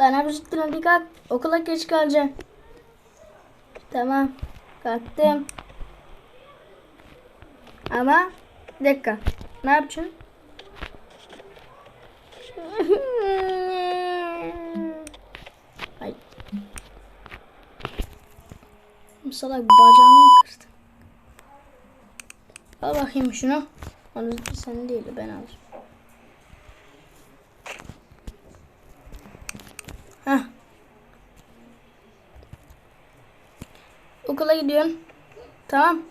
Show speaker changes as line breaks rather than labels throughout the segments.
Lan hapşırttın hadi kalk. Okula geç kalacaksın. Tamam. Kalktım. Ama bir dakika. Ne yapacaksın? Ay. Salak bacağını kırdı. Al bakayım şunu. Onu sen değil ben alırım. Okula gidiyorsun. Tamam.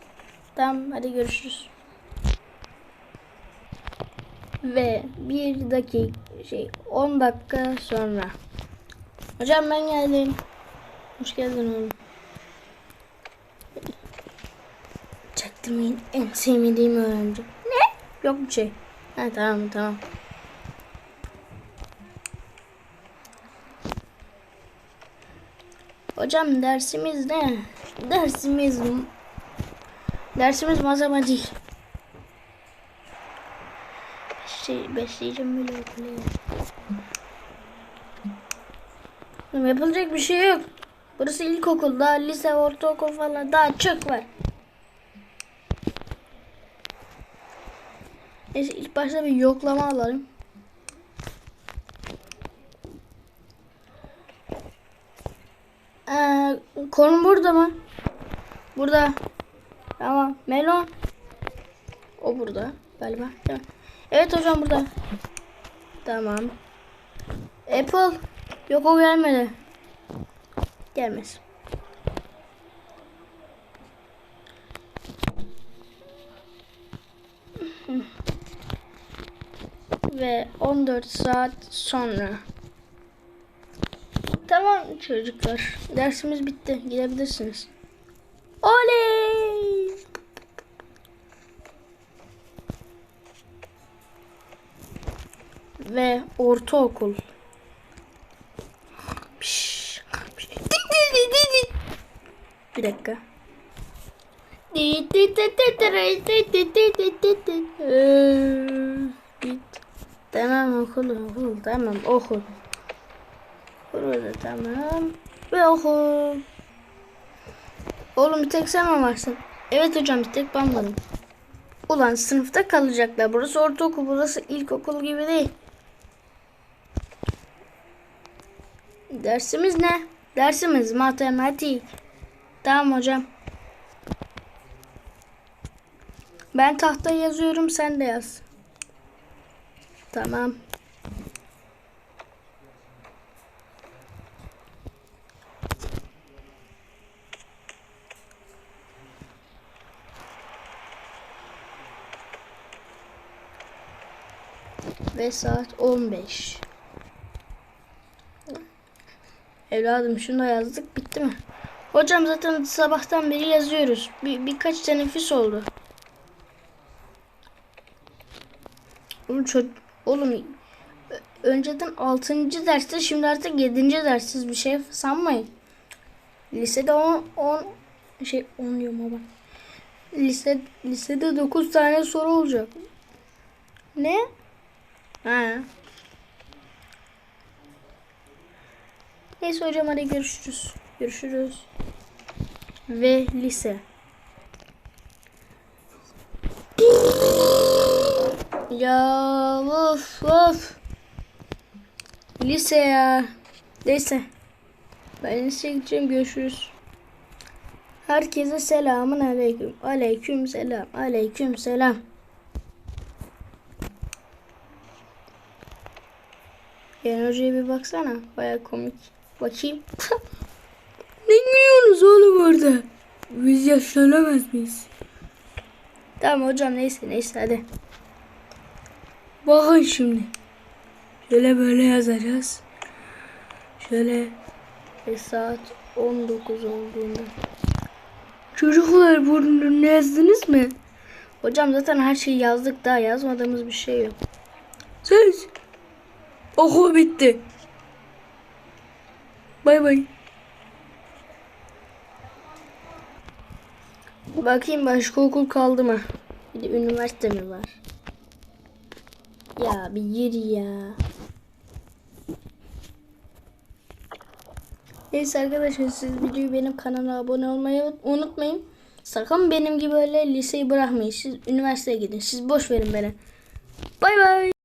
Tamam hadi görüşürüz. Ve bir dakika şey 10 dakika sonra. Hocam ben geldim. Hoş geldin oğlum. Çaktırmayın en sevmediğim öğrenci. Ne? Yok bir şey. Ha tamam tamam. Hocam dersimiz ne? Dersimiz dersimiz matematik. Şey, besleyeceğim böyle okula. Yapılacak bir şey yok. Burası ilkokul, daha lise, ortaokul falan daha çok var. Neyse ilk başta bir yoklama alalım. Ee, konum burada mı? Burada. Tamam. Melon. O burada galiba. Evet hocam burada. Tamam. Apple. Yok o gelmedi. Gelmez. Ve 14 saat sonra. Tamam çocuklar. Dersimiz bitti. Gidebilirsiniz. Oley! Ve ortaokul. Bir dakika. Tamam okul okul tamam okul. Burada tamam. Ve okul. Oğlum bir tek sen mi varsın? Evet hocam bir tek ben varım. Ulan sınıfta kalacaklar. Burası ortaokul, burası ilkokul gibi değil. Dersimiz ne? Dersimiz matematik. Tamam hocam. Ben tahtaya yazıyorum sen de yaz. Tamam. Ve saat 15. Evladım şunu da yazdık bitti mi? Hocam zaten sabahtan beri yazıyoruz. Bir, birkaç teneffüs oldu. Oğlum, oğlum önceden 6. derste şimdi artık 7. derssiz bir şey sanmayın. Lisede 10 10 şey 10 diyorum ama. Lise lisede 9 tane soru olacak. Ne? Ha. Neyse hocam hadi görüşürüz. Görüşürüz. Ve lise. Ya of of. Lise ya. Neyse. Ben liseye gideceğim. Görüşürüz. Herkese selamun aleyküm. Aleyküm selam. Aleyküm selam. Hocaya bir baksana. Baya komik. Bakayım. ne gülüyorsunuz oğlum orada? Biz yaşlanamaz mıyız? Tamam hocam neyse neyse hadi. Bakın şimdi. Şöyle böyle yazacağız. Şöyle ve saat 19 olduğunda. Çocuklar bunu yazdınız mı? Hocam zaten her şeyi yazdık daha yazmadığımız bir şey yok. Söz. Okul bitti. Bay bay. Bakayım başka okul kaldı mı? Bir de üniversite mi var? Ya bir gir ya. Neyse arkadaşlar siz videoyu benim kanala abone olmayı unutmayın. Sakın benim gibi öyle liseyi bırakmayın. Siz üniversiteye gidin. Siz boş verin beni. Bay bay.